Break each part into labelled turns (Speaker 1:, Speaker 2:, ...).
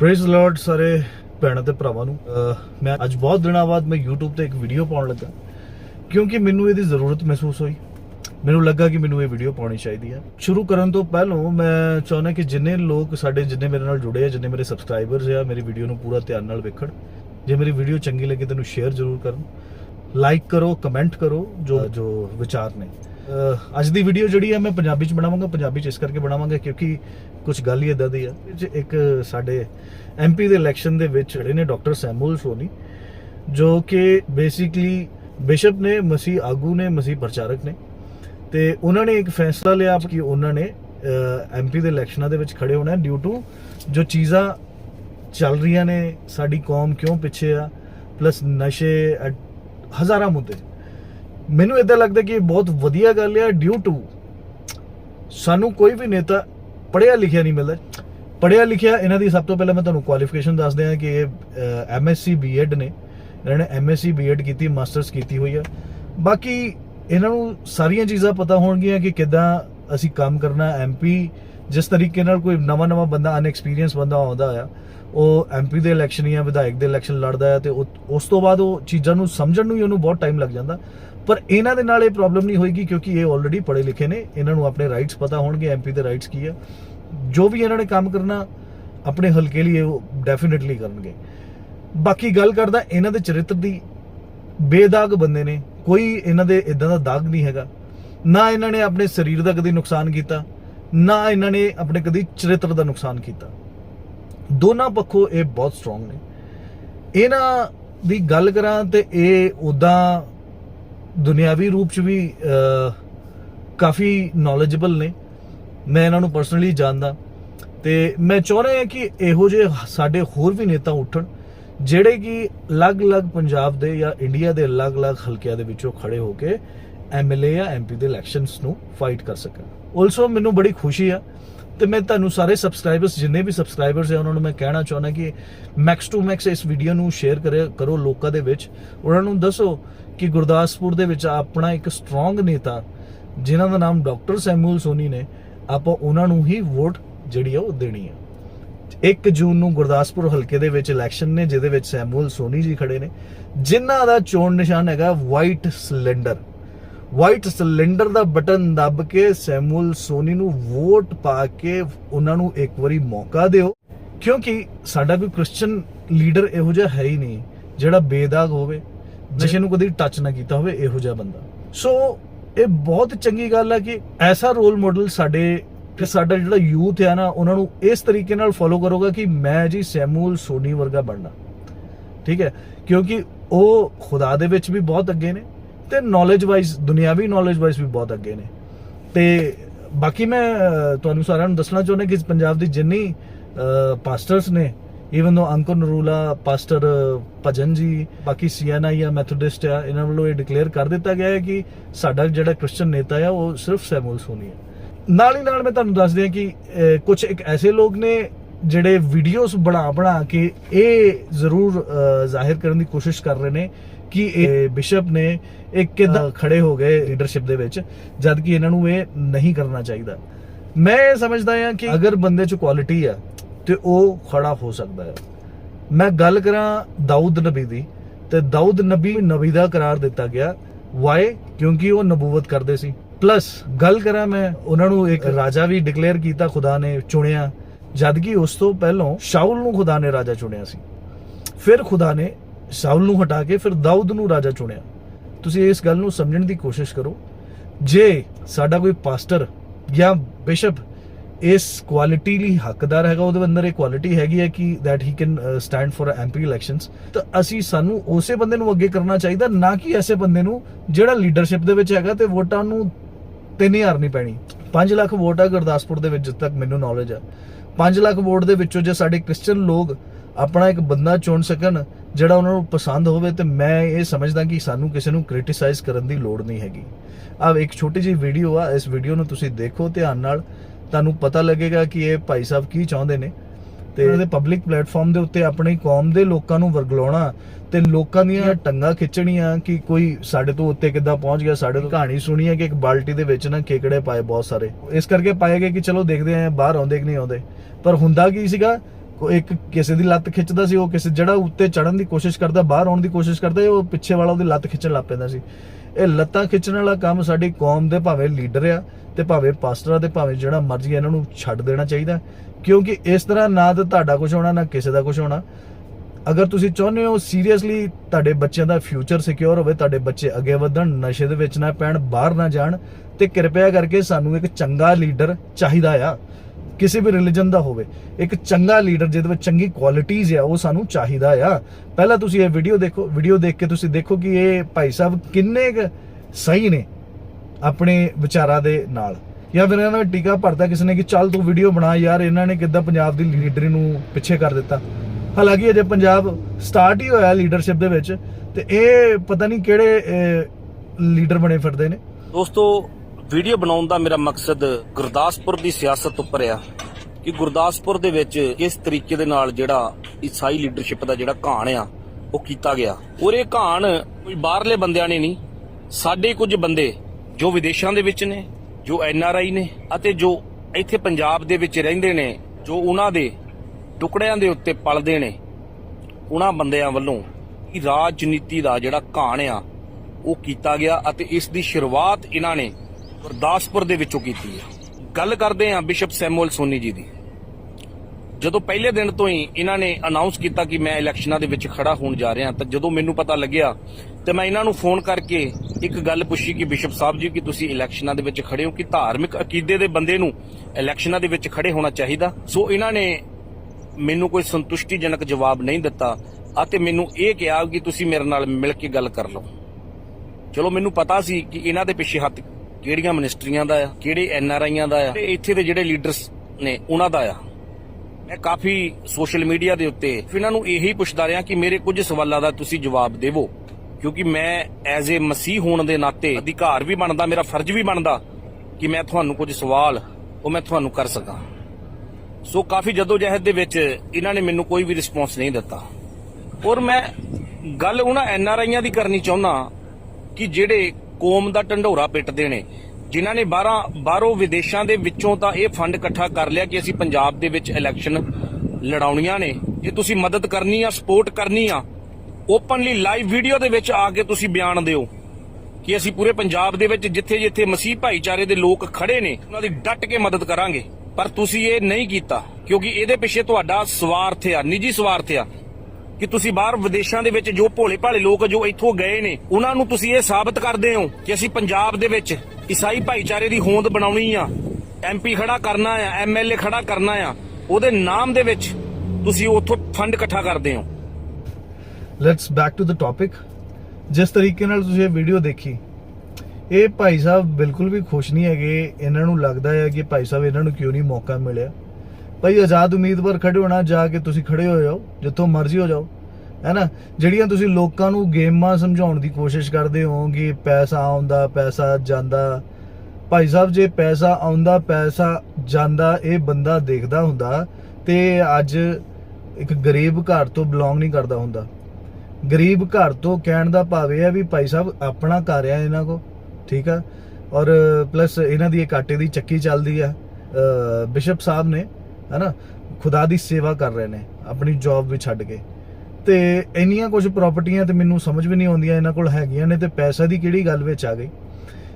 Speaker 1: Praise Lord ਸਾਰੇ ਭੈਣਾਂ ਤੇ ਭਰਾਵਾਂ ਨੂੰ। ਮੈਂ ਅੱਜ ਬਹੁਤ ਦਿਨਾਂ ਬਾਅਦ ਮੈਂ YouTube ਤੇ ਇੱਕ ਵੀਡੀਓ ਪਾਉਣ ਲੱਗਾ। ਕਿਉਂਕਿ ਮੈਨੂੰ ਇਹਦੀ ਜ਼ਰੂਰਤ ਮਹਿਸੂਸ ਹੋਈ। ਮੈਨੂੰ ਲੱਗਾ ਕਿ ਮੈਨੂੰ ਇਹ ਵੀਡੀਓ ਪਾਉਣੀ ਚਾਹੀਦੀ ਹੈ। ਸ਼ੁਰੂ ਕਰਨ ਤੋਂ ਪਹਿਲਾਂ ਮੈਂ ਚਾਹੁੰਦਾ ਕਿ ਜਿੰਨੇ ਲੋਕ ਸਾਡੇ, ਜਿੰਨੇ ਮੇਰੇ ਨਾਲ ਜੁੜੇ ਆ, ਜਿੰਨੇ ਮੇਰੇ ਸਬਸਕ੍ਰਾਈਬਰਸ ਆ, ਮੇਰੀ ਵੀਡੀਓ ਨੂੰ ਪੂਰਾ ਧਿਆਨ ਨਾਲ ਵੇਖਣ। ਜੇ ਮੇਰੀ ਵੀਡੀਓ ਚੰਗੀ ਲੱਗੇ ਤੈਨੂੰ ਸ਼ੇਅਰ ਜ਼ਰੂਰ ਕਰਨ। ਲਾਈਕ ਕਰੋ ਕਮੈਂਟ ਕਰੋ ਜੋ ਜੋ ਵਿਚਾਰ ਨੇ। ਅੱਜ ਦੀ ਵੀਡੀਓ ਜਿਹੜੀ ਹੈ ਮੈਂ ਪੰਜਾਬੀ ਚ ਬਣਾਵਾਂਗਾ ਪੰਜਾਬੀ ਚ ਇਸ ਕਰਕੇ ਬਣਾਵਾਂਗਾ ਕਿਉਂਕਿ ਕੁਝ ਗੱਲ ਹੀ ਇਦਾਂ ਦੀ ਆ ਵਿੱਚ ਇੱਕ ਸਾਡੇ ਐਮਪੀ ਦੇ ਇਲੈਕਸ਼ਨ ਦੇ ਵਿੱਚ ਜਿਹੜੇ ਨੇ ਡਾਕਟਰ ਸੈਮੂਅਲ ਸੋਨੀ ਜੋ ਕਿ ਬੇਸਿਕਲੀ ਬਿਸ਼ਪ ਨੇ ਮਸੀਹ ਆਗੂ ਨੇ ਮਸੀਹ ਪ੍ਰਚਾਰਕ ਨੇ ਤੇ ਉਹਨਾਂ ਨੇ ਇੱਕ ਫੈਸਲਾ ਲਿਆ ਕਿ ਉਹਨਾਂ ਨੇ ਐਮਪੀ ਦੇ ਇਲੈਕਸ਼ਨਾਂ ਦੇ ਵਿੱਚ ਖੜੇ ਹੋਣਾ ਡਿਊ ਟੂ ਜੋ ਚੀਜ਼ਾਂ ਚੱਲ ਰਹੀਆਂ ਨੇ ਸਾਡੀ ਕੌਮ ਕਿਉਂ ਪਿੱਛੇ ਆ ਪਲੱਸ ਨਸ਼ੇ ਹਜ਼ਾਰਾਂ ਮੁੱਦੇ। ਮੈਨੂੰ ਇਦਾਂ ਲੱਗਦਾ ਕਿ ਇਹ ਬਹੁਤ ਵਧੀਆ ਗੱਲ ਆ ਡਿਊ ਟੂ ਸਾਨੂੰ ਕੋਈ ਵੀ ਨੇਤਾ ਪੜਿਆ ਲਿਖਿਆ ਨਹੀਂ ਮਿਲਦਾ। ਪੜਿਆ ਲਿਖਿਆ ਇਹਨਾਂ ਦੀ ਸਭ ਤੋਂ ਪਹਿਲਾਂ ਮੈਂ ਤੁਹਾਨੂੰ ਕੁਆਲੀਫਿਕੇਸ਼ਨ ਦੱਸ ਦਿਆਂ ਕਿ ਇਹ ਐਮਐਸਸੀ ਬੀਐਡ ਨੇ। ਇਹਨਾਂ ਨੇ ਐਮਐਸਸੀ ਬੀਐਡ ਕੀਤੀ ਮਾਸਟਰਸ ਕੀਤੀ ਹੋਈ ਆ। ਬਾਕੀ ਇਹਨਾਂ ਨੂੰ ਸਾਰੀਆਂ ਚੀਜ਼ਾਂ ਪਤਾ ਹੋਣਗੀਆਂ ਕਿ ਕਿੱਦਾਂ ਅਸੀਂ ਕੰਮ ਕਰਨਾ ਐਮਪੀ ਜਿਸ ਤਰੀਕੇ ਨਾਲ ਕੋਈ ਨਵਾਂ ਨਵਾਂ ਬੰਦਾ ਅਨਐਕਸਪੀਰੀਅੰਸ ਬੰਦਾ ਆਉਂਦਾ ਆ, ਉਹ ਐਮਪੀ ਦੇ ਇਲੈਕਸ਼ਨ ਜਾਂ ਵਿਧਾਇਕ ਦੇ ਇਲੈਕਸ਼ਨ ਲੜਦਾ ਆ ਤੇ ਉਸ ਤੋਂ ਬਾਅਦ ਉਹ ਚੀਜ਼ਾਂ ਨੂੰ ਸਮਝਣ ਨੂੰ ਹੀ ਉਹਨੂੰ ਬਹੁਤ ਟਾਈਮ ਲੱਗ ਜਾਂਦਾ। ਪਰ ਇਹਨਾਂ ਦੇ ਨਾਲ ਇਹ ਪ੍ਰੋਬਲਮ ਨਹੀਂ ਹੋਏਗੀ ਕਿਉਂਕਿ ਇਹ ਆਲਰੇਡੀ ਪੜ੍ਹੇ ਲਿਖੇ ਨੇ। ਇਹਨਾਂ ਨੂੰ ਆਪਣੇ ਰਾਈਟਸ ਪਤਾ ਹੋਣਗੇ ਐਮਪੀ ਦੇ ਰਾਈਟਸ ਕੀ ਆ। ਜੋ ਵੀ ਇਹਨਾਂ ਨੇ ਕੰਮ ਕਰਨਾ, ਆਪਣੇ ਹਲਕੇ ਲਈ ਉਹ ਡੈਫੀਨਿਟਲੀ ਕਰਨਗੇ। ਬਾਕੀ ਗੱਲ ਕਰਦਾ, ਇਹਨਾਂ ਦੇ ਚਰਿੱਤਰ ਦੀ ਬੇਦਾਗ ਬੰਦੇ ਨੇ। ਕੋਈ ਇਹਨਾਂ ਦੇ ਇਦਾਂ ਦਾ ਦਾਗ ਨਹੀਂ ਹੈਗਾ। ਨਾ ਇਹਨਾਂ ਨੇ ਆਪਣੇ ਸਰੀਰ ਦਾ ਕਦੇ ਨੁਕਸਾਨ ਕੀਤਾ। ਨਾ ਇਹਨਾਂ ਨੇ ਆਪਣੇ ਕਦੀ ਚਰਿੱਤਰ ਦਾ ਨੁਕਸਾਨ ਕੀਤਾ। ਦੋਨਾਂ ਪੱਖੋਂ ਇਹ ਬਹੁਤ ਸਟਰੋਂਗ ਨੇ। ਇਹਨਾਂ ਦੀ ਗੱਲ ਕਰਾਂ ਤੇ ਇਹ ਉਦਾਂ ਦੁਨਿਆਵੀ ਰੂਪ ਚ ਵੀ ਕਾਫੀ ਨੌਲੇਜੇਬਲ ਨੇ। ਮੈਂ ਇਹਨਾਂ ਨੂੰ ਪਰਸਨਲੀ ਜਾਣਦਾ। ਤੇ ਮੈਂ ਚਾਹੁੰਦਾ ਹਾਂ ਕਿ ਇਹੋ ਜਿਹੇ ਸਾਡੇ ਹੋਰ ਵੀ ਨੇਤਾ ਉੱਠਣ, ਜਿਹੜੇ ਕਿ ਅਲੱਗ-ਅਲੱਗ ਪੰਜਾਬ ਦੇ ਜਾਂ ਇੰਡੀਆ ਦੇ ਅਲੱਗ-ਅਲੱਗ ਹਲਕਿਆਂ ਦੇ ਵਿੱਚੋਂ ਖੜੇ ਹੋ ਕੇ ਐਮਐਲਏ ਜਾਂ ਐਮਪੀ ਦੇ ਇਲੈਕਸ਼ਨਸ ਨੂੰ ਫਾਈਟ ਕਰ ਸਕਣ। ਆਲਸੋ ਮੈਨੂੰ ਬੜੀ ਖੁਸ਼ੀ ਆ ਤੇ ਮੈਂ ਤੁਹਾਨੂੰ ਸਾਰੇ ਸਬਸਕ੍ਰਾਈਬਰਸ ਜਿੰਨੇ ਵੀ ਸਬਸਕ੍ਰਾਈਬਰਸ ਆ, ਉਹਨਾਂ ਨੂੰ ਮੈਂ ਕਹਿਣਾ ਚਾਹੁੰਦਾ ਕਿ ਮੈਕਸ ਟੂ ਮੈਕਸ ਇਸ ਵੀਡੀਓ ਨੂੰ ਸ਼ੇਅਰ ਕਰੇ ਕਰੋ ਲੋਕਾਂ ਦੇ ਵਿੱਚ। ਉਹਨਾਂ ਨੂੰ ਦੱਸੋ ਕਿ ਗੁਰਦਾਸਪੁਰ ਦੇ ਵਿੱਚ ਆਪਣਾ ਇੱਕ ਸਟਰੋਂਗ ਨੇਤਾ, ਜਿਨ੍ਹਾਂ ਦਾ ਨਾਮ ਡਾਕਟਰ ਸੈਮੂਅਲ ਸੋਨੀ ਨੇ, ਆਪਾਂ ਉਹਨਾਂ ਨੂੰ ਹੀ ਵੋਟ ਜਿਹੜੀ ਆ ਉਹ ਦੇਣੀ ਆ। 1 ਜੂਨ ਨੂੰ ਗੁਰਦਾਸਪੁਰ ਹਲਕੇ ਦੇ ਵਿੱਚ ਇਲੈਕਸ਼ਨ ਨੇ, ਜਿਹਦੇ ਵਿੱਚ ਸੈਮੂਅਲ ਸੋਨੀ ਜੀ ਖੜੇ ਨੇ। ਜਿਨ੍ਹਾਂ ਦਾ ਚੋਣ ਨਿਸ਼ਾਨ ਹੈਗਾ ਵਾਈਟ ਸਿਲੰਡਰ ਵਾਈਟ ਸਿਲੰਡਰ ਦਾ ਬਟਨ ਦੱਬ ਕੇ ਸੈਮੂਅਲ ਸੋਨੀ ਨੂੰ ਵੋਟ ਪਾ ਕੇ ਉਹਨਾਂ ਨੂੰ ਇੱਕ ਵਾਰੀ ਮੌਕਾ ਦਿਓ। ਕਿਉਂਕਿ ਸਾਡਾ ਕੋਈ ਕ੍ਰਿਸਚੀਅਨ ਲੀਡਰ ਇਹੋ ਜਿਹਾ ਹੈ ਹੀ ਨਹੀਂ, ਜਿਹੜਾ ਬੇਦਾਗ ਹੋਵੇ ਨਸ਼ੇ ਨੂੰ ਕਦੀ ਟੱਚ ਨਾ ਕੀਤਾ ਹੋਵੇ ਇਹੋ ਜਿਹਾ ਬੰਦਾ। ਸੋ ਇਹ ਬਹੁਤ ਚੰਗੀ ਗੱਲ ਹੈ ਕਿ ਐਸਾ ਰੋਲ ਮਾਡਲ ਸਾਡੇ ਕਿ ਸਾਡਾ ਜਿਹੜਾ ਯੂਥ ਹੈ ਨਾ, ਉਹਨਾਂ ਨੂੰ ਇਸ ਤਰੀਕੇ ਨਾਲ ਫੋਲੋ ਕਰੋਗਾ ਕਿ ਮੈਂ ਜੀ ਸੈਮੂਅਲ ਸੋਨੀ ਵਰਗਾ ਬਣਨਾ। ਠੀਕ ਹੈ? ਕਿਉਂਕਿ ਉਹ ਖੁਦਾ ਦੇ ਵਿੱਚ ਵੀ ਬਹੁਤ ਅੱਗੇ ਨੇ। ਤੇ ਨੌਲੇਜ ਵਾਈਜ਼ ਦੁਨਿਆਵੀ ਨੌਲੇਜ ਵਾਈਜ਼ ਵੀ ਬਹੁਤ ਅੱਗੇ ਨੇ। ਤੇ ਬਾਕੀ ਮੈਂ ਤੁਹਾਨੂੰ ਸਾਰਿਆਂ ਨੂੰ ਦੱਸਣਾ ਚਾਹੁੰਦਾ ਕਿ ਪੰਜਾਬ ਦੀ ਜਿੰਨੀ ਪਾਸਟਰਸ ਨੇ ਈਵਨ ਦੋ ਅੰਕਰ ਨਰੂਲਾ ਪਾਸਟਰ ਭਜਨ ਜੀ, ਬਾਕੀ ਸੀਐਨਆਈ ਆ ਮੈਥੋਡਿਸਟ ਆ, ਇਹਨਾਂ ਵੱਲੋਂ ਇਹ ਡਿਕਲੇਅਰ ਕਰ ਦਿੱਤਾ ਗਿਆ ਹੈ ਕਿ ਸਾਡਾ ਜਿਹੜਾ ਕ੍ਰਿਸਚੀਅਨ ਨੇਤਾ ਆ, ਉਹ ਸਿਰਫ ਸੈਮੂਲ ਸੋਨੀ ਹੈ ਨਾਲ ਹੀ ਨਾਲ ਮੈਂ ਤੁਹਾਨੂੰ ਦੱਸ ਦਿਆਂ ਕਿ ਕੁਝ ਇੱਕ ਐਸੇ ਲੋਕ ਨੇ ਜਿਹੜੇ ਵੀਡੀਓਜ਼ ਬਣਾ ਬਣਾ ਕੇ ਇਹ ਜ਼ਰੂਰ ਜ਼ਾਹਿਰ ਕਰਨ ਦੀ ਕੋਸ਼ਿਸ਼ ਕਰ ਰਹੇ ਨੇ ਕਿ ਇਹ ਬਿਸ਼ਪ ਨੇ ਇੱਕ ਕਿਦਾਂ ਖੜੇ ਹੋ ਗਏ ਲੀਡਰਸ਼ਿਪ ਦੇ ਵਿੱਚ ਜਦ ਕਿ ਇਹਨਾਂ ਨੂੰ ਇਹ ਨਹੀਂ ਕਰਨਾ ਚਾਹੀਦਾ। ਮੈਂ ਇਹ ਸਮਝਦਾ ਹਾਂ ਕਿ ਅਗਰ ਬੰਦੇ 'ਚ ਕੁਆਲਿਟੀ ਆ ਤੇ ਉਹ ਖੜਾ ਹੋ ਸਕਦਾ ਹੈ। ਮੈਂ ਗੱਲ ਕਰਾਂ ਦਾਊਦ ਨਬੀ ਦੀ ਤੇ ਦਾਊਦ ਨਬੀ ਨਬੀ ਦਾ ਕਰਾਰ ਦਿੱਤਾ ਗਿਆ। ਵਾਈ ਕਿਉਂਕਿ ਉਹ ਨਬੂਵਤ ਕਰਦੇ ਸੀ। ਪਲੱਸ ਗੱਲ ਕਰਾਂ ਮੈਂ ਉਹਨਾਂ ਨੂੰ ਇੱਕ ਰਾਜਾ ਵੀ ਡਿਕਲੇਅਰ ਕੀਤਾ ਖੁਦਾ ਨੇ ਚੁਣਿਆ। ਜਦਕਿ ਉਸ ਤੋਂ ਪਹਿਲਾਂ ਸ਼ਾਉਲ ਨੂੰ ਖੁਦਾ ਨੇ ਰਾਜਾ ਚੁਣਿਆ ਸੀ। ਫਿਰ ਖੁਦਾ ਨੇ ਸ਼ਾਉਲ ਨੂੰ ਹਟਾ ਕੇ ਫਿਰ ਦਾਊਦ ਨੂੰ ਰਾਜਾ ਚੁਣਿਆ। ਤੁਸੀਂ ਇਸ ਗੱਲ ਨੂੰ ਸਮਝਣ ਦੀ ਕੋਸ਼ਿਸ਼ ਕਰੋ। ਜੇ ਸਾਡਾ ਕੋਈ ਪਾਸਟਰ ਜਾਂ ਬਿਸ਼ਪ ਇਸ ਕੁਆਲਿਟੀ ਲਈ ਹੱਕਦਾਰ ਹੈਗਾ ਉਹਦੇ ਅੰਦਰ ਇਹ ਕੁਆਲਿਟੀ ਹੈਗੀ ਹੈ ਕਿ that he can uh, stand MP elections ਤਾਂ ਅਸੀਂ ਸਾਨੂੰ ਉਸੇ ਬੰਦੇ ਨੂੰ ਅੱਗੇ ਕਰਨਾ ਚਾਹੀਦਾ ਨਾ ਕਿ ਐਸੇ ਬੰਦੇ ਨੂੰ ਜਿਹੜਾ ਲੀਡਰਸ਼ਿਪ ਦੇ ਵਿੱਚ ਹੈਗਾ ਤੇ ਵੋਟਾਂ ਨੂੰ 3000 ਨਹੀਂ ਪੈਣੀ। 5 ਲੱਖ ਵੋਟ ਆ ਗੁਰਦਾਸਪੁਰ ਦੇ ਵਿੱਚ ਜਿੱਥੇ ਤੱਕ ਮੈਨੂੰ ਨੌਲੇਜ ਆ। 5 ਲੱਖ ਵੋਟ ਦੇ ਵਿੱਚੋਂ ਜੇ ਸਾਡੇ ਕ੍ਰਿਸਚੀਅਨ ਲੋਕ ਆਪਣਾ ਇੱਕ ਬੰਦਾ ਚੁਣ ਸਕਣ, ਜਿਹੜਾ ਉਹਨਾਂ ਨੂੰ ਪਸੰਦ ਹੋਵੇ, ਤੇ ਮੈਂ ਇਹ ਸਮਝਦਾ ਕਿ ਸਾਨੂੰ ਕਿਸੇ ਨੂੰ ਕ੍ਰਿਟਿਸਾਈਜ਼ ਕਰਨ ਦੀ ਲੋੜ ਨਹੀਂ ਹੈਗੀ। ਆ ਇੱਕ ਛੋਟੀ ਜਿਹੀ ਵੀਡੀਓ ਆ, ਇਸ ਵੀਡੀਓ ਨੂੰ ਤੁਸੀਂ ਦੇਖੋ ਧਿਆਨ ਨਾਲ। ਤੁਹਾਨੂੰ ਪਤਾ ਲੱਗੇਗਾ ਕਿ ਇਹ ਭਾਈ ਸਾਹਿਬ ਕੀ ਚਾਹੁੰਦੇ ਨੇ। ਤੇ ਉਹਦੇ ਪਬਲਿਕ ਪਲੇਟਫਾਰਮ ਦੇ ਉੱਤੇ ਆਪਣੀ ਕੌਮ ਦੇ ਲੋਕਾਂ ਨੂੰ ਵਰਗਲਾਉਣਾ ਤੇ ਲੋਕਾਂ ਦੀਆਂ ਟੰਗਾ ਖਿੱਚਣੀਆਂ ਕਿ ਕੋਈ ਸਾਡੇ ਤੋਂ ਉੱਤੇ ਕਿੱਦਾਂ ਪਹੁੰਚ ਗਿਆ ਸਾਡੇ ਤੋਂ ਕਹਾਣੀ ਸੁਣੀ ਹੈ ਕਿ ਇੱਕ ਬਾਲਟੀ ਦੇ ਵਿੱਚ ਨਾ ਕੇਕੜੇ ਪਾਏ ਬਹੁਤ ਸਾਰੇ। ਇਸ ਕਰਕੇ ਪਾਏ ਗਏ ਕਿ ਚਲੋ ਦੇਖਦੇ ਆਂ ਬਾਹਰ ਆਉਂਦੇ ਕਿ ਨਹੀਂ ਆਉਂਦੇ। ਪਰ ਹੁੰਦਾ ਕੀ ਸੀਗਾ? ਕੋਈ ਇੱਕ ਕਿਸੇ ਦੀ ਲੱਤ ਖਿੱਚਦਾ ਸੀ, ਉਹ ਕਿਸੇ ਜਿਹੜਾ ਉੱਤੇ ਚੜਨ ਦੀ ਕੋਸ਼ਿਸ਼ ਕਰਦਾ, ਬਾਹਰ ਆਉਣ ਦੀ ਕੋਸ਼ਿਸ਼ ਕਰਦਾ, ਉਹ ਪਿੱਛੇ ਵਾਲਾ ਉਹਦੀ ਲੱਤ ਖਿੱਚਣ ਲੱਗ ਪੈਂਦਾ ਸੀ। ਇਹ ਲੱਤਾਂ ਖਿੱਚਣ ਵਾਲਾ ਕੰਮ ਸਾਡੀ ਕੌਮ ਦੇ ਭਾਵੇਂ ਲੀਡਰ ਆ ਤੇ ਭਾਵੇਂ ਪਾਸਟਰ ਆ ਭਾਵੇਂ ਜਿਹੜਾ ਮਰਜ਼ੀ ਇਹਨਾਂ ਨੂੰ ਛੱਡ ਦੇਣਾ ਚਾਹੀਦਾ, ਕਿਉਂਕਿ ਇਸ ਤਰ੍ਹਾਂ ਨਾ ਤਾਂ ਤੁਹਾਡਾ ਕੁਝ ਹੋਣਾ, ਨਾ ਕਿਸੇ ਦਾ ਕੁਝ ਹੋਣਾ। ਅਗਰ ਤੁਸੀਂ ਚਾਹੁੰਦੇ ਹੋ ਸੀਰੀਅਸਲੀ ਤੁਹਾਡੇ ਬੱਚਿਆਂ ਦਾ ਫਿਊਚਰ ਸਿਕਿਉਰ ਹੋਵੇ, ਤੁਹਾਡੇ ਬੱਚੇ ਅੱਗੇ ਵਧਣ, ਨਸ਼ੇ ਦੇ ਵਿੱਚ ਨਾ ਪੈਣ, ਬਾਹਰ ਨਾ ਜਾਣ, ਤੇ ਕਿਰਪਾ ਕਰਕੇ ਸਾਨੂੰ ਇੱਕ ਚੰਗਾ ਲੀਡਰ ਚਾਹੀਦਾ ਆ। ਕਿਸੇ ਵੀ ਰਿਲੀਜਨ ਦਾ ਹੋਵੇ, ਇੱਕ ਚੰਗਾ ਲੀਡਰ ਜਿਹਦੇ ਵਿੱਚ ਚੰਗੀ ਕੁਆਲਿਟੀਆਂ ਆ, ਉਹ ਸਾਨੂੰ ਚਾਹੀਦਾ ਆ। ਪਹਿਲਾਂ ਤੁਸੀਂ ਇਹ ਵੀਡੀਓ ਦੇਖੋ ਵੀਡੀਓ ਦੇਖ ਕੇ ਤੁਸੀਂ ਦੇਖੋ ਕਿ ਇਹ ਭਾਈ ਸਾਹਿਬ ਕਿੰਨੇ ਸਹੀ ਨੇ ਆਪਣੇ ਵਿਚਾਰਾਂ ਦੇ ਨਾਲ। ਜਾਂ ਫਿਰ ਇਹਨਾਂ ਨੇ ਟੀਕਾ ਭਰਦਾ ਕਿਸੇ ਨੇ ਕਿ ਚੱਲ ਤੂੰ ਵੀਡੀਓ ਬਣਾ ਯਾਰ, ਇਹਨਾਂ ਨੇ ਕਿੱਦਾਂ ਪੰਜਾਬ ਦੀ ਲੀਡਰੀ ਨੂੰ ਪਿੱਛੇ ਕਰ ਦਿੱਤਾ। ਹਾਲਾਂਕਿ ਅਜੇ ਪੰਜਾਬ ਸਟਾਰਟ ਹੀ ਹੋਇਆ ਲੀਡਰਸ਼ਿਪ ਦੇ ਵਿੱਚ ਤੇ ਇਹ ਪਤਾ ਨਹੀਂ ਕਿਹੜੇ ਲੀਡਰ ਬਣੇ ਫਿਰਦੇ ਨੇ।
Speaker 2: ਦੋਸਤੋ ਵੀਡੀਓ ਬਣਾਉਣ ਦਾ ਮੇਰਾ ਮਕਸਦ ਗੁਰਦਾਸਪੁਰ ਦੀ ਸਿਆਸਤ ਉੱਪਰ ਆ ਕਿ ਗੁਰਦਾਸਪੁਰ ਦੇ ਵਿੱਚ ਇਸ ਤਰੀਕੇ ਦੇ ਨਾਲ ਜਿਹੜਾ ਈਸਾਈ ਲੀਡਰਸ਼ਿਪ ਦਾ ਜਿਹੜਾ ਘਾਣ ਆ, ਉਹ ਕੀਤਾ ਗਿਆ। ਔਰ ਇਹ ਘਾਣ ਕੋਈ ਬਾਹਰਲੇ ਬੰਦਿਆਂ ਨੇ ਨਹੀਂ, ਸਾਡੇ ਕੁਝ ਬੰਦੇ ਜੋ ਵਿਦੇਸ਼ਾਂ ਦੇ ਵਿੱਚ ਨੇ, ਜੋ ਐਨ ਆਰ ਆਈ ਨੇ ਅਤੇ ਜੋ ਇੱਥੇ ਪੰਜਾਬ ਦੇ ਵਿੱਚ ਰਹਿੰਦੇ ਨੇ, ਜੋ ਉਹਨਾਂ ਦੇ ਟੁਕੜਿਆਂ ਦੇ ਉੱਤੇ ਪਲਦੇ ਨੇ, ਉਹਨਾਂ ਬੰਦਿਆਂ ਵੱਲੋਂ ਰਾਜਨੀਤੀ ਦਾ ਜਿਹੜਾ ਘਾਣ ਆ, ਉਹ ਕੀਤਾ ਗਿਆ ਅਤੇ ਇਸ ਦੀ ਸ਼ੁਰੂਆਤ ਇਹਨਾਂ ਨੇ ਗੁਰਦਾਸਪੁਰ ਦੇ ਵਿੱਚੋਂ ਕੀਤੀ ਹੈ। ਗੱਲ ਕਰਦੇ ਹਾਂ ਬਿਸ਼ਪ ਸੈਮੂਅਲ ਸੋਨੀ ਜੀ ਦੀ। ਜਦੋਂ ਪਹਿਲੇ ਦਿਨ ਤੋਂ ਹੀ ਇਹਨਾਂ ਨੇ ਅਨਾਉਂਸ ਕੀਤਾ ਕਿ ਮੈਂ ਇਲੈਕਸ਼ਨਾਂ ਦੇ ਵਿੱਚ ਖੜਾ ਹੋਣ ਜਾ ਰਿਹਾ ਤਾਂ ਜਦੋਂ ਮੈਨੂੰ ਪਤਾ ਲੱਗਿਆ ਤੇ ਮੈਂ ਇਹਨਾਂ ਨੂੰ ਫੋਨ ਕਰਕੇ ਇੱਕ ਗੱਲ ਪੁੱਛੀ ਕਿ ਬਿਸ਼ਪ ਸਾਹਿਬ ਜੀ ਕਿ ਤੁਸੀਂ ਇਲੈਕਸ਼ਨਾਂ ਦੇ ਵਿੱਚ ਖੜੇ ਹੋ ਕਿ ਧਾਰਮਿਕ ਅਕੀਦੇ ਦੇ ਬੰਦੇ ਨੂੰ ਇਲੈਕਸ਼ਨਾਂ ਦੇ ਵਿੱਚ ਖੜੇ ਹੋਣਾ ਚਾਹੀਦਾ? ਸੋ ਇਹਨਾਂ ਨੇ ਮੈਨੂੰ ਕੋਈ ਸੰਤੁਸ਼ਟੀਜਨਕ ਜਵਾਬ ਨਹੀਂ ਦਿੱਤਾ ਅਤੇ ਮੈਨੂੰ ਇਹ ਕਿਹਾ ਕਿ ਤੁਸੀਂ ਮੇਰੇ ਨਾਲ ਮਿਲ ਕੇ ਗੱਲ ਕਰ ਲਓ। ਚਲੋ ਮੈਨੂੰ ਪਤਾ ਸੀ ਕਿ ਇਹਨਾਂ ਦੇ ਪਿੱਛੇ ਹੱਥ ਕਿਹੜੀਆਂ ਮਿਨਿਸਟਰੀਆਂ ਦਾ ਆ, ਕਿਹੜੇ ਐਨ ਆਰ ਆਈਆਂ ਦਾ ਆ, ਤੇ ਇੱਥੇ ਦੇ ਜਿਹੜੇ ਲੀਡਰਸ ਨੇ, ਉਹਨਾਂ ਦਾ ਆ। ਮੈਂ ਕਾਫੀ ਸੋਸ਼ਲ ਮੀਡੀਆ ਦੇ ਉੱਤੇ ਇਹਨਾਂ ਨੂੰ ਇਹੀ ਪੁੱਛਦਾ ਰਿਹਾ ਕਿ ਮੇਰੇ ਕੁਝ ਸਵਾਲਾਂ ਦਾ ਤੁਸੀਂ ਜਵਾਬ ਦੇਵੋ। ਕਿਉਂਕਿ ਮੈਂ ਐਜ਼ ਏ ਮਸੀਹ ਹੋਣ ਦੇ ਨਾਤੇ ਅਧਿਕਾਰ ਵੀ ਬਣਦਾ, ਮੇਰਾ ਫਰਜ਼ ਵੀ ਬਣਦਾ ਕਿ ਮੈਂ ਤੁਹਾਨੂੰ ਕੁਝ ਸਵਾਲ ਉਹ ਮੈਂ ਤੁਹਾਨੂੰ ਕਰ ਸਕਾਂ। ਸੋ ਕਾਫੀ ਜਦੋਜਹਿਦ ਦੇ ਵਿੱਚ ਇਹਨਾਂ ਨੇ ਮੈਨੂੰ ਕੋਈ ਵੀ ਰਿਸਪੌਂਸ ਨਹੀਂ ਦਿੱਤਾ। ਔਰ ਮੈਂ ਗੱਲ ਉਹਨਾਂ ਐਨ ਆਰ ਆਈਆਂ ਦੀ ਕਰਨੀ ਚਾਹੁੰਦਾ ਕਿ ਜਿਹੜੇ ਕੌਮ ਦਾ ਢੰਡੋਰਾ ਪਿੱਟਦੇ ਨੇ। ਜਿਨ੍ਹਾਂ ਨੇ 12 ਬਾਹਰੋਂ ਵਿਦੇਸ਼ਾਂ ਦੇ ਵਿੱਚੋਂ ਤਾਂ ਇਹ ਫੰਡ ਇਕੱਠਾ ਕਰ ਲਿਆ ਕਿ ਅਸੀਂ ਪੰਜਾਬ ਦੇ ਵਿੱਚ ਇਲੈਕਸ਼ਨ ਲੜਾਉਣੀਆਂ ਨੇ। ਜੇ ਤੁਸੀਂ ਮਦਦ ਕਰਨੀ ਆ ਸਪੋਰਟ ਕਰਨੀ ਆ ਓਪਨਲੀ ਲਾਈਵ ਵੀਡੀਓ ਦੇ ਵਿੱਚ ਆ ਕੇ ਤੁਸੀਂ ਬਿਆਨ ਦਿਓ ਕਿ ਅਸੀਂ ਪੂਰੇ ਪੰਜਾਬ ਦੇ ਵਿੱਚ ਜਿੱਥੇ-ਜਿੱਥੇ ਮਸੀਹ ਭਾਈਚਾਰੇ ਦੇ ਲੋਕ ਖੜੇ ਨੇ, ਉਹਨਾਂ ਦੀ ਡਟ ਕੇ ਮਦਦ ਕਰਾਂਗੇ। ਪਰ ਤੁਸੀਂ ਇਹ ਨਹੀਂ ਕੀਤਾ, ਕਿਉਂਕਿ ਇਹਦੇ ਪਿੱਛੇ ਤੁਹਾਡਾ ਸਵਾਰਥ ਆ, ਨਿੱਜੀ ਸਵਾਰਥ ਆ। ਕਿ ਤੁਸੀਂ ਬਾਹਰ ਵਿਦੇਸ਼ਾਂ ਦੇ ਵਿੱਚ ਜੋ ਭੋਲੇ ਭਾਲੇ ਲੋਕ ਜੋ ਇੱਥੋਂ ਗਏ ਨੇ, ਉਹਨਾਂ ਨੂੰ ਤੁਸੀਂ ਇਹ ਸਾਬਤ ਕਰਦੇ ਹੋ ਕਿ ਅਸੀਂ ਪੰਜਾਬ ਦੇ ਵਿੱਚ ਈਸਾਈ ਭਾਈਚਾਰੇ ਦੀ ਹੋਂਦ ਬਣਾਉਣੀ ਆ। ਐਮਪੀ ਖੜਾ ਕਰਨਾ ਆ ਐਮਐਲਏ ਖੜਾ ਕਰਨਾ ਆ, ਉਹਦੇ ਨਾਮ ਦੇ ਵਿੱਚ ਤੁਸੀਂ ਉੱਥੋਂ ਫੰਡ ਇਕੱਠਾ ਕਰਦੇ ਹੋ।
Speaker 1: Let's back to the topic ਜਿਸ ਤਰੀਕੇ ਨਾਲ ਤੁਸੀਂ ਇਹ ਵੀਡੀਓ ਦੇਖੀ, ਇਹ ਭਾਈ ਸਾਹਿਬ ਬਿਲਕੁਲ ਵੀ ਖੁਸ਼ ਨਹੀਂ ਹੈਗੇ, ਇਹਨਾਂ ਨੂੰ ਲੱਗਦਾ ਹੈ ਕਿ ਭਾਈ ਸਾਹਿਬ ਇਹਨਾਂ ਨੂੰ ਕਿਉਂ ਨਹੀਂ ਮੌਕਾ ਮਿਲਿਆ। ਭਾਈ ਆਜ਼ਾਦ ਉਮੀਦਵਾਰ ਖੜੇ ਹੋਣਾ, ਜਾ ਕੇ ਤੁਸੀਂ ਖੜੇ ਹੋ ਜਾਓ, ਜਿੱਥੋਂ ਮਰਜ਼ੀ ਹੋ ਜਾਓ ਹੈਨਾ ਜਿਹੜੀਆਂ ਤੁਸੀਂ ਲੋਕਾਂ ਨੂੰ ਗੇਮਾਂ ਸਮਝਾਉਣ ਦੀ ਕੋਸ਼ਿਸ਼ ਕਰਦੇ ਹੋ ਕਿ ਪੈਸਾ ਆਉਂਦਾ, ਪੈਸਾ ਜਾਂਦਾ, ਭਾਈ ਸਾਹਿਬ, ਜੇ ਪੈਸਾ ਆਉਂਦਾ, ਪੈਸਾ ਜਾਂਦਾ, ਇਹ ਬੰਦਾ ਦੇਖਦਾ ਹੁੰਦਾ ਤੇ ਅੱਜ ਇੱਕ ਗਰੀਬ ਘਰ ਤੋਂ ਬਿਲੋਂਗ ਨਹੀਂ ਕਰਦਾ ਹੁੰਦਾ। ਗਰੀਬ ਘਰ ਤੋਂ ਕਹਿਣ ਦਾ ਭਾਵ ਇਹ ਹੈ ਵੀ ਭਾਈ ਸਾਹਿਬ, ਆਪਣਾ ਘਰ ਆ ਇਹਨਾਂ ਕੋ ਠੀਕ ਆ? ਔਰ ਪਲੱਸ ਇਹਨਾਂ ਦੀ ਇੱਕ ਆਟੇ ਦੀ ਚੱਕੀ ਚੱਲਦੀ ਆ। ਬਿਸ਼ਪ ਸਾਹਿਬ ਨੇ ਹੈਨਾ? ਖੁਦਾ ਦੀ ਸੇਵਾ ਕਰ ਰਹੇ ਨੇ, ਆਪਣੀ ਜੌਬ ਵੀ ਛੱਡ ਕੇ। ਤੇ ਇੰਨੀਆਂ ਕੁਝ ਪ੍ਰਾਪਰਟੀਆਂ ਤੇ ਮੈਨੂੰ ਸਮਝ ਵੀ ਨਹੀਂ ਆਉਂਦੀਆਂ, ਇਹਨਾਂ ਕੋਲ ਹੈਗੀਆਂ ਨੇ ਤੇ ਪੈਸਾ ਦੀ ਕਿਹੜੀ ਗੱਲ ਵਿੱਚ ਆ ਗਈ?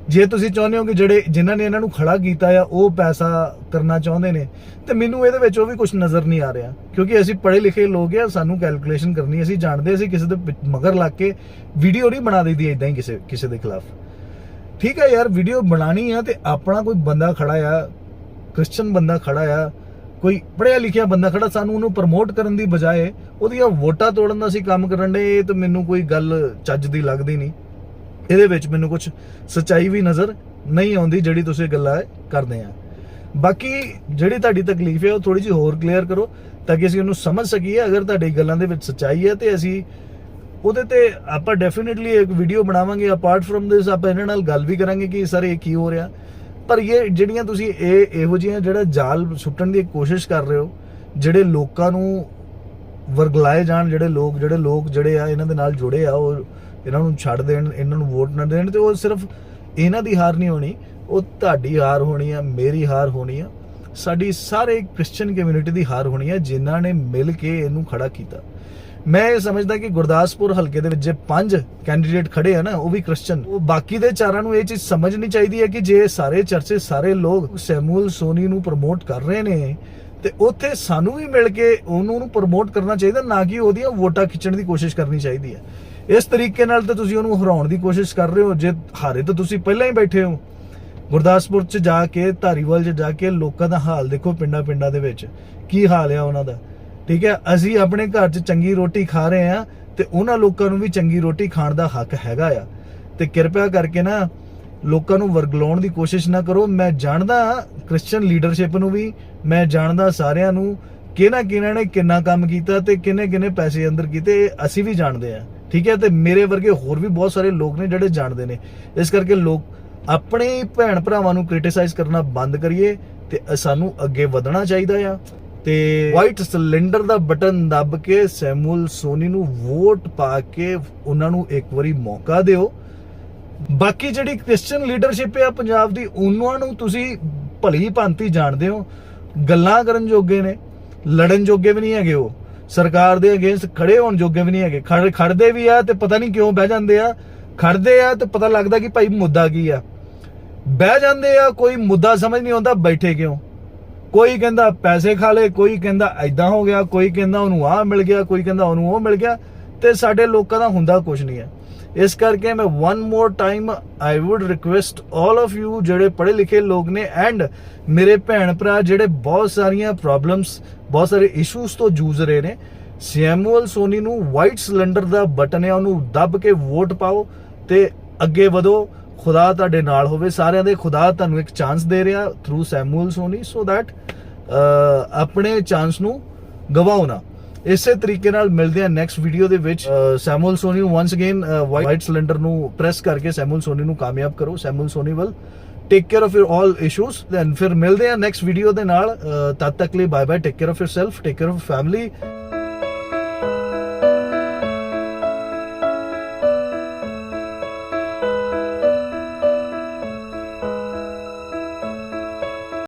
Speaker 1: ਜੇ ਤੁਸੀਂ ਚਾਹੁੰਦੇ ਹੋ ਕਿ ਜਿਹੜੇ, ਜਿਨ੍ਹਾਂ ਨੇ ਇਹਨਾਂ ਨੂੰ ਖੜਾ ਕੀਤਾ ਆ, ਉਹ ਪੈਸਾ ਕਰਨਾ ਚਾਹੁੰਦੇ ਨੇ, ਤੇ ਮੈਨੂੰ ਇਹਦੇ ਵਿੱਚ ਉਹ ਵੀ ਕੁਝ ਨਜ਼ਰ ਨਹੀਂ ਆ ਰਿਹਾ। ਕਿਉਂਕਿ ਅਸੀਂ ਪੜ੍ਹੇ ਲਿਖੇ ਲੋਕ ਆ, ਸਾਨੂੰ ਕੈਲਕੂਲੇਸ਼ਨ ਕਰਨੀ, ਅਸੀਂ ਜਾਣਦੇ ਅਸੀਂ ਕਿਸੇ ਦੇ ਮਗਰ ਲੱਗ ਕੇ ਵੀਡੀਓ ਨਹੀਂ ਬਣਾ ਦਈਦੀ ਇਦਾਂ ਹੀ ਕਿਸੇ ਕਿਸੇ ਦੇ ਖਿਲਾਫ। ਠੀਕ ਹੈ ਯਾਰ ਵੀਡੀਓ ਬਣਾਣੀ ਆ ਤੇ ਆਪਣਾ ਕੋਈ ਬੰਦਾ ਖੜਾ ਆ ਕ੍ਰਿਸਚੀਅਨ ਬੰਦਾ ਖੜਾ ਆ ਕੋਈ ਪੜ੍ਹਿਆ ਲਿਖਿਆ ਬੰਦਾ ਖੜਾ ਸਾਨੂੰ ਉਹਨੂੰ ਪ੍ਰਮੋਟ ਕਰਨ ਦੀ ਬਜਾਏ ਉਹਦੀਆਂ ਵੋਟਾਂ ਤੋੜਨ ਦਾ ਅਸੀਂ ਕੰਮ ਕਰਨ ਦੇ ਇਹ ਤਾਂ ਮੈਨੂੰ ਕੋਈ ਗੱਲ ਚੱਜ ਦੀ ਲੱਗਦੀ ਨਹੀਂ। ਇਹਦੇ ਵਿੱਚ ਮੈਨੂੰ ਕੁਝ ਸੱਚਾਈ ਵੀ ਨਜ਼ਰ ਨਹੀਂ ਆਉਂਦੀ ਜਿਹੜੀ ਤੁਸੀਂ ਗੱਲਾਂ ਕਰਦੇ ਆ। ਬਾਕੀ ਜਿਹੜੀ ਤੁਹਾਡੀ ਤਕਲੀਫ ਹੈ ਉਹ ਥੋੜੀ ਜਿਹੀ ਹੋਰ ਕਲੀਅਰ ਕਰੋ ਤਾਂ ਕਿ ਅਸੀਂ ਉਹਨੂੰ ਸਮਝ ਸਕੀਏ, ਅਗਰ ਤੁਹਾਡੀ ਗੱਲਾਂ ਦੇ ਵਿੱਚ ਸੱਚਾਈ ਹੈ ਤੇ ਅਸੀਂ ਉਹਦੇ ਤੇ ਆਪਾਂ ਡੈਫੀਨਿਟਲੀ ਇੱਕ ਵੀਡੀਓ ਬਣਾਵਾਂਗੇ ਅਪਾਰਟ ਫਰਮ ਦਿਸ ਆਪਾਂ ਇਹਨਾਂ ਨਾਲ ਗੱਲ ਵੀ ਕਰਾਂਗੇ ਕਿ ਸਰ ਇਹ ਕੀ ਹੋ ਰਿਹਾ। ਪਰ ਇਹ ਜਿਹੜੀਆਂ ਤੁਸੀਂ ਇਹ ਇਹੋ ਜਿਹੀਆਂ ਜਿਹੜਾ ਜਾਲ ਸੁੱਟਣ ਦੀ ਕੋਸ਼ਿਸ਼ ਕਰ ਰਹੇ ਹੋ, ਜਿਹੜੇ ਲੋਕਾਂ ਨੂੰ ਵਰਗਲਾਏ ਜਾਣ, ਜਿਹੜੇ ਲੋਕ ਜਿਹੜੇ ਲੋਕ ਜਿਹੜੇ ਆ ਇਹਨਾਂ ਦੇ ਨਾਲ ਜੁੜੇ ਆ, ਉਹ ਇਹਨਾਂ ਨੂੰ ਛੱਡ ਦੇਣ, ਇਹਨਾਂ ਨੂੰ ਵੋਟ ਨਾ ਦੇਣ ਤੇ ਉਹ ਸਿਰਫ ਇਹਨਾਂ ਦੀ ਹਾਰ ਨਹੀਂ ਹੋਣੀ, ਉਹ ਤੁਹਾਡੀ ਹਾਰ ਹੋਣੀ ਆ, ਮੇਰੀ ਹਾਰ ਹੋਣੀ ਆ। ਸਾਡੀ ਸਾਰੇ ਕ੍ਰਿਸਚੀਅਨ ਕਮਿਊਨਿਟੀ ਦੀ ਹਾਰ ਹੋਣੀ ਆ, ਜਿਨ੍ਹਾਂ ਨੇ ਮਿਲ ਕੇ ਇਹਨੂੰ ਖੜਾ ਕੀਤਾ। ਮੈਂ ਇਹ ਸਮਝਦਾ ਕਿ ਗੁਰਦਾਸਪੁਰ ਹਲਕੇ ਦੇ ਵਿੱਚ ਜੇ ਪੰਜ ਕੈਂਡੀਡੇਟ ਖੜੇ ਆ ਨਾ, ਉਹ ਵੀ ਕ੍ਰਿਸਚੀਅਨ ਉਹ ਬਾਕੀ ਦੇ ਚਾਰਾਂ ਨੂੰ ਇਹ ਚੀਜ਼ ਸਮਝਣੀ ਚਾਹੀਦੀ ਹੈ ਕਿ ਜੇ ਸਾਰੇ ਚਰਚੇ ਸਾਰੇ ਲੋਕ ਸੈਮੂਅਲ ਸੋਨੀ ਨੂੰ ਪ੍ਰਮੋਟ ਕਰ ਰਹੇ ਨੇ, ਤੇ ਉੱਥੇ ਸਾਨੂੰ ਵੀ ਮਿਲ ਕੇ ਉਹਨੂੰ ਨੂੰ ਪ੍ਰਮੋਟ ਕਰਨਾ ਚਾਹੀਦਾ, ਨਾ ਕਿ ਉਹਦੀਆਂ ਵੋਟਾਂ ਖਿੱਚਣ ਦੀ ਕੋਸ਼ਿਸ਼ ਕਰਨੀ ਚਾਹੀਦੀ ਹੈ। ਇਸ ਤਰੀਕੇ ਨਾਲ ਤਾਂ ਤੁਸੀਂ ਉਹਨੂੰ ਹਰਾਉਣ ਦੀ ਕੋਸ਼ਿਸ਼ ਕਰ ਰਹੇ ਹੋ, ਜੇ ਹਾਰੇ ਤਾਂ ਤੁਸੀਂ ਪਹਿਲਾਂ ਹੀ ਬੈਠੇ ਹੋ। ਗੁਰਦਾਸਪੁਰ ਚ ਜਾ ਕੇ, ਧਾਰੀਵਾਲ ਚ ਜਾ ਕੇ ਲੋਕਾਂ ਦਾ ਹਾਲ ਦੇਖੋ ਪਿੰਡਾਂ ਪਿੰਡਾਂ ਦੇ ਵਿੱਚ। ਕੀ ਹਾਲ ਆ ਉਹਨਾਂ ਦਾ? ਠੀਕ ਹੈ, ਅਸੀਂ ਆਪਣੇ ਘਰ 'ਚ ਚੰਗੀ ਰੋਟੀ ਖਾ ਰਹੇ ਆ ਤੇ ਉਹਨਾਂ ਲੋਕਾਂ ਨੂੰ ਵੀ ਚੰਗੀ ਰੋਟੀ ਖਾਣ ਦਾ ਹੱਕ ਹੈਗਾ ਆ। ਤੇ ਕਿਰਪਾ ਕਰਕੇ ਨਾ ਲੋਕਾਂ ਨੂੰ ਵਰਗਲਾਉਣ ਦੀ ਕੋਸ਼ਿਸ਼ ਨਾ ਕਰੋ। ਮੈਂ ਜਾਣਦਾ ਕ੍ਰਿਸਚੀਅਨ ਲੀਡਰਸ਼ਿਪ ਨੂੰ ਵੀ, ਮੈਂ ਜਾਣਦਾ ਸਾਰਿਆਂ ਨੂੰ ਕਿਹਨਾਂ ਕਿਹਨਾਂ ਨੇ ਕਿੰਨਾ ਕੰਮ ਕੀਤਾ ਤੇ ਕਿੰਨੇ ਕਿੰਨੇ ਪੈਸੇ ਅੰਦਰ ਕੀਤੇ ਅਸੀਂ ਵੀ ਜਾਣਦੇ ਆ ਠੀਕ ਹੈ, ਤੇ ਮੇਰੇ ਵਰਗੇ ਹੋਰ ਵੀ ਬਹੁਤ ਸਾਰੇ ਲੋਕ ਨੇ ਜਿਹੜੇ ਜਾਣਦੇ ਨੇ। ਇਸ ਕਰਕੇ ਲੋਕ ਆਪਣੇ ਭੈਣ ਭਰਾਵਾਂ ਨੂੰ ਕ੍ਰਿਟਿਸਾਈਜ਼ ਕਰਨਾ ਬੰਦ ਕਰੀਏ ਤੇ ਸਾਨੂੰ ਅੱਗੇ ਵਧਣਾ ਚਾਹੀਦਾ ਆ। ਤੇ ਵਾਈਟ ਸਿਲੰਡਰ ਦਾ ਬਟਨ ਦੱਬ ਕੇ ਸੈਮੂਅਲ ਸੋਨੀ ਨੂੰ ਵੋਟ ਪਾ ਕੇ ਉਹਨਾਂ ਨੂੰ ਇੱਕ ਵਾਰੀ ਮੌਕਾ ਦਿਓ। ਬਾਕੀ ਜਿਹੜੀ ਕ੍ਰਿਸਚੀਅਨ ਲੀਡਰਸ਼ਿਪ ਹੈ ਪੰਜਾਬ ਦੀ, ਉਹਨਾਂ ਨੂੰ ਤੁਸੀਂ ਭਲੀ ਭਾਂਤੀ ਜਾਣਦੇ ਹੋ। ਗੱਲਾਂ ਕਰਨ ਜੋਗੇ ਨੇ, ਲੜਨ ਜੋਗੇ ਵੀ ਨਹੀਂ ਹੈਗੇ ਉਹ। ਸਰਕਾਰ ਦੇ ਅਗੇਂਸਟ ਖੜੇ ਹੋਣ ਜੋਗੇ ਵੀ ਨਹੀਂ ਹੈਗੇ। ਖੜ ਖੜਦੇ ਵੀ ਆ ਤੇ ਪਤਾ ਨਹੀਂ ਕਿਉਂ ਬਹਿ ਜਾਂਦੇ ਆ। ਖੜਦੇ ਆ ਤੇ ਪਤਾ ਲੱਗਦਾ ਕਿ ਭਾਈ ਮੁੱਦਾ ਕੀ ਆ। ਬਹਿ ਜਾਂਦੇ ਆ, ਕੋਈ ਮੁੱਦਾ ਸਮਝ ਨਹੀਂ ਆਉਂਦਾ, ਬੈਠੇ ਕਿਉਂ? ਕੋਈ ਕਹਿੰਦਾ ਪੈਸੇ ਖਾ ਲੇ ਕੋਈ ਕਹਿੰਦਾ ਐਦਾਂ ਹੋ ਗਿਆ, ਕੋਈ ਕਹਿੰਦਾ ਉਹਨੂੰ ਆਹ ਮਿਲ ਗਿਆ, ਕੋਈ ਕਹਿੰਦਾ ਉਹਨੂੰ ਉਹ ਮਿਲ ਗਿਆ, ਤੇ ਸਾਡੇ ਲੋਕਾਂ ਦਾ ਹੁੰਦਾ ਕੁਝ ਨਹੀਂ ਹੈ। ਇਸ ਕਰਕੇ ਮੈਂ one more time I would request 올 of you ਜਿਹੜੇ ਪੜ੍ਹੇ ਲਿਖੇ ਲੋਕ ਨੇ ਐਂਡ ਮੇਰੇ ਭੈਣ ਭਰਾ ਜਿਹੜੇ ਬਹੁਤ ਸਾਰੀਆਂ ਪ੍ਰੋਬਲਮਸ ਬਹੁਤ ਸਾਰੇ ਇਸ਼ੂਜ਼ ਤੋਂ ਜੂਝ ਰਹੇ ਨੇ ਸੈਮੂਅਲ ਸੋਨੀ ਨੂੰ ਵਾਈਟ ਸਿਲੰਡਰ ਦਾ ਬਟਨ ਹੈ, ਉਹਨੂੰ ਦੱਬ ਕੇ ਵੋਟ ਪਾਓ ਤੇ ਅੱਗੇ ਵਧੋ। ਖੁਦਾ ਤੁਹਾਡੇ ਨਾਲ ਹੋਵੇ। ਸਾਰਿਆਂ ਦੇ ਖੁਦਾ ਤੁਹਾਨੂੰ ਇੱਕ ਚਾਂਸ ਦੇ ਰਿਹਾ through Samuel Soni so that ਆਪਣੇ ਚਾਂਸ ਨੂੰ ਗਵਾਓ ਨਾ। ਇਸੇ ਤਰੀਕੇ ਨਾਲ ਮਿਲਦੇ ਆ ਨੈਕਸਟ ਵੀਡੀਓ ਦੇ ਵਿੱਚ। ਸੈਮੂਅਲ ਸੋਨੀ ਨੂੰ ਵਾਂਸ ਅਗੇਨ ਵਾਈਟ ਸਿਲੰਡਰ ਨੂੰ ਪ੍ਰੈਸ ਕਰਕੇ ਸੈਮੂਅਲ ਸੋਨੀ ਨੂੰ ਕਾਮਯਾਬ ਕਰੋ। ਸੈਮੂਅਲ ਸੋਨੀ ਵੱਲ take care of your all issues then ਫਿਰ ਮਿਲਦੇ ਆ ਨੈਕਸਟ ਵੀਡੀਓ ਦੇ ਨਾਲ। ਤਦ ਤੱਕ ਲਈ bye bye take care of yourself take care of family